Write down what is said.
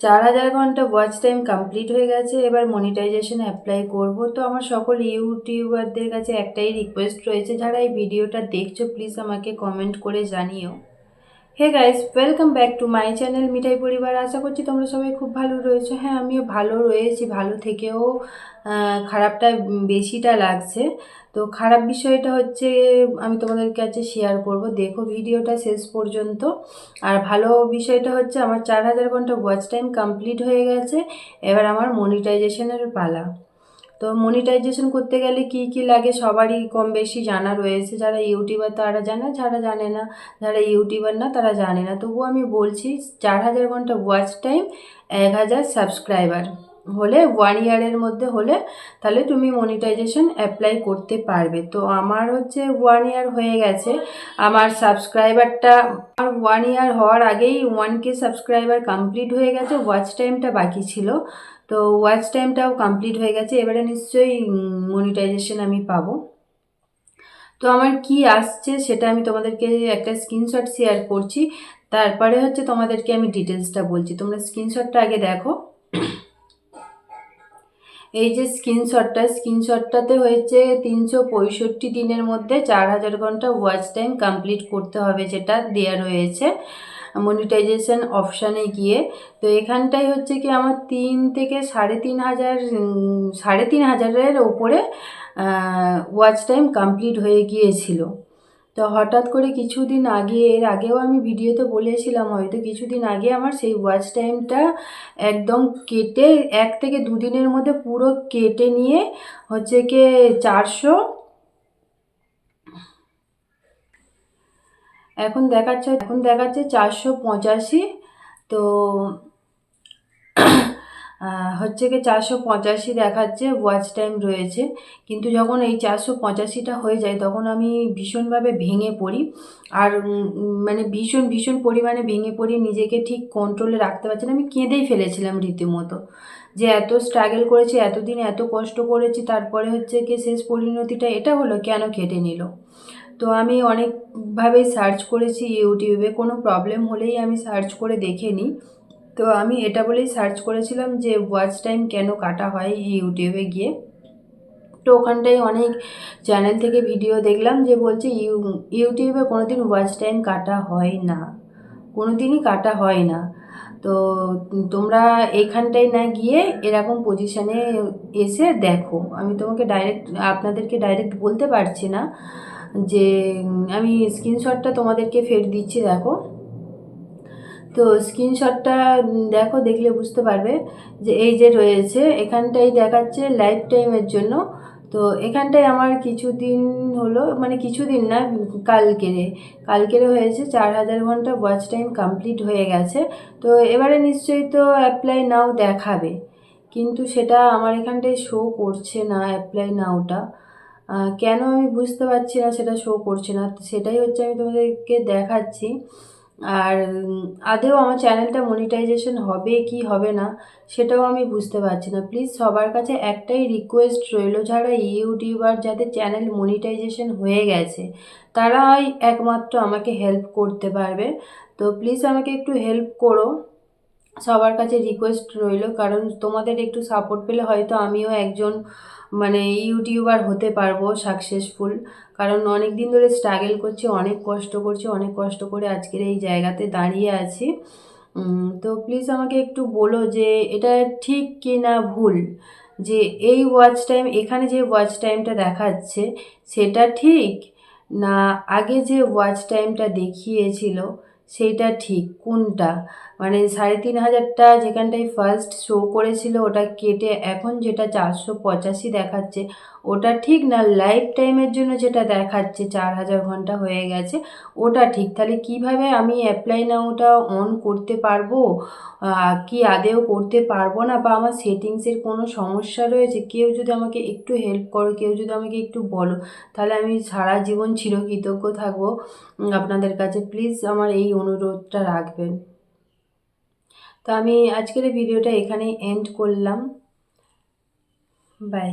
চার হাজার ঘণ্টা ওয়াচ টাইম কমপ্লিট হয়ে গেছে, এবার মনিটাইজেশন অ্যাপ্লাই করব। তো আমার সকল ইউটিউবারদের কাছে একটাই রিকোয়েস্ট রয়েছে, যারা এই ভিডিওটা দেখছ প্লিজ আমাকে কমেন্ট করে জানিও। Hey guys welcome back to my channel Mithai পরিবার আশা করছি তোমরা সবাই খুব ভালো রয়েছো। হ্যাঁ আমিও ভালো রয়েছি, ভালো থেকেও। খারাপটা বেশিটা লাগছে। তো খারাপ বিষয়টা হচ্ছে, আমি তোমাদের কাছে শেয়ার করব। দেখো, ভিডিওটা শেষ পর্যন্ত। আর ভালো বিষয়টা হচ্ছে, আমার চার হাজার ঘণ্টা ওয়াচ টাইম কমপ্লিট হয়ে গেছে। এবার আমার মনিটাইজেশনের পালা। তো মনিটাইজেশন করতে গেলে কি কি লাগে সবারই কম বেশি জানা রয়েছে। যারা ইউটিউবার তারা জানে, যারা জানে না, যারা ইউটিউবার না তারা জানে না। তবুও আমি বলছি, চার হাজার ঘণ্টা ওয়াচ টাইম এক হাজার সাবস্ক্রাইবার হলে ওয়ান ইয়ারের মধ্যে হলে, তাহলে তুমি মনিটাইজেশন অ্যাপ্লাই করতে পারবে। তো আমার হচ্ছে ওয়ান ইয়ার হয়ে গেছে। আমার সাবস্ক্রাইবারটা আমার ওয়ান ইয়ার হওয়ার আগেই ওয়ান কে সাবস্ক্রাইবার কমপ্লিট হয়ে গেছে। ওয়াচ টাইমটা বাকি ছিল। তো ওয়াচ টাইমটাও কমপ্লিট হয়ে গেছে। এবারে নিশ্চয়ই মনিটাইজেশন আমি পাবো। তো আমার কি আসছে সেটা আমি তোমাদেরকে একটা স্ক্রিনশট শেয়ার করছি। তারপরে হচ্ছে তোমাদেরকে আমি ডিটেলসটা বলছি। তোমরা স্ক্রিনশটটা আগে দেখো। এই যে স্ক্রিনশটটা, স্ক্রিনশটটাতে হয়েছে তিনশো পঁয়ষট্টি দিনের মধ্যে চার হাজার ঘণ্টা ওয়াচ টাইম কমপ্লিট করতে হবে যেটা দেয়া রয়েছে মনিটাইজেশন অপশানে গিয়ে। তো এখানটাই হচ্ছে কি আমার তিন থেকে সাড়ে তিন হাজার, সাড়ে তিন হাজারের ওপরে ওয়াচ টাইম কমপ্লিট হয়ে গিয়েছিল। তো হঠাৎ করে কিছুদিন আগে, এর আগেও আমি ভিডিওতে বলেছিলাম হয়তো কিছুদিন আগে আমার সেই ওয়াচ টাইমটা একদম কেটে, এক থেকে দুদিনের মধ্যে পুরো কেটে নিয়ে হচ্ছে কি চারশো এখন দেখাচ্ছে এখন দেখাচ্ছে চারশো পঁচাশি। তো হচ্ছে কি চারশো পঁচাশি দেখাচ্ছে ওয়াচ টাইম রয়েছে। কিন্তু যখন এই চারশো পঁচাশিটা হয়ে যায়, তখন আমি ভীষণভাবে ভেঙে পড়ি। আর মানে ভীষণ ভীষণ পরিমাণে ভেঙে পড়ি, নিজেকে ঠিক কন্ট্রোলে রাখতে পারছি না। আমি কেঁদেই ফেলেছিলাম রীতিমতো। যে এত স্ট্রাগল করেছি, এতদিন এত কষ্ট করেছি, তারপরে হচ্ছে কি শেষ পরিণতিটা এটা হলো, কেন কেটে নিল? তো আমি অনেকভাবেই সার্চ করেছি ইউটিউবে, কোনো প্রবলেম হলেই আমি সার্চ করে দেখে নিই। তো আমি এটা বলেই সার্চ করেছিলাম যে ওয়াচ টাইম কেন কাটা হয় ইউটিউবে গিয়ে। তো ওখানটায় অনেক চ্যানেল থেকে ভিডিও দেখলাম যে বলছে, ইউ ইউটিউবে কোনো দিন ওয়াচ টাইম কাটা হয় না। কোনো দিনই কাটা হয় না। তো তোমরা এইখানটায় না গিয়ে এরকম পজিশানে এসে দেখো। আমি তোমাকে ডাইরেক্ট আপনাদেরকে ডাইরেক্ট বলতে পারছি না যে, আমি স্ক্রিনশটটা তোমাদেরকে ফের দিচ্ছি, দেখো। তো স্ক্রিনশটটা দেখো, দেখলে বুঝতে পারবে যে এই যে রয়েছে, এখানটাই দেখাচ্ছে লাইফ টাইমের জন্য। তো এখানটায় আমার কিছুদিন হলো মানে কিছুদিন না, কালকেরে। কালকেরে হয়েছে, চার হাজার ঘণ্টা ওয়াচ টাইম কমপ্লিট হয়ে গেছে। তো এবারে নিশ্চয়ই তো অ্যাপ্লাই নাও দেখাবে। কিন্তু সেটা আমার এখানটায় শো করছে না অ্যাপ্লাই নাওটা কেন আমি বুঝতে পারছি না সেটা শো করছে না। সেটাই হচ্ছে আমি তোমাদেরকে দেখাচ্ছি। আর আদেও আমার চ্যানেলটা মনিটাইজেশন হবে কি হবে না, সেটাও আমি বুঝতে পারছি না। প্লিজ সবার কাছে একটাই রিকোয়েস্ট রইল যারা ইউটিউবার যাদের চ্যানেল মনিটাইজেশন হয়ে গেছে, তারাই একমাত্র আমাকে হেল্প করতে পারবে। তো প্লিজ আমাকে একটু হেল্প করো। সবার কাছে রিকোয়েস্ট রইল, কারণ তোমাদের একটু সাপোর্ট পেলে হয়তো আমিও একজন মানে ইউটিউবার হতে পারব সাকসেসফুল কারণ অনেক দিন ধরে স্ট্রাগল করছি, অনেক কষ্ট করছি, অনেক কষ্ট করে আজকের এই জায়গাতে দাঁড়িয়ে আছি। তো প্লিজ আমাকে একটু বলো যে এটা ঠিক কি না ভুল, যে এই ওয়াচ টাইম এখানে যে ওয়াচ টাইমটা দেখাচ্ছে, সেটা ঠিক না আগে যে ওয়াচ টাইমটা দেখিয়েছিল সেইটা ঠিক, কোনটা? মানে সাড়ে তিন হাজারটা যেখানটায় ফার্স্ট শো করেছিল, ওটা কেটে এখন যেটা চারশো পঁচাশি দেখাচ্ছে, ওটা ঠিক না? লাইফ টাইমের জন্য যেটা দেখাচ্ছে, চার হাজার ঘণ্টা হয়ে গেছে, ওটা ঠিক। তাহলে কীভাবে আমি অ্যাপ্লাই না ওটা অন করতে পারব? কি আদেও করতে পারব না? বা আমার সেটিংসের কোনো সমস্যা রয়েছে? কেউ যদি আমাকে একটু হেল্প করো, কেউ যদি আমাকে একটু বলো, তাহলে আমি সারা জীবন চিরকৃতজ্ঞ থাকব। আপনাদের কাছে প্লিজ আমার এই অনুরোধটা রাখবেন। তো আমি আজকের ভিডিওটা এখানেই এন্ড করলাম। বাই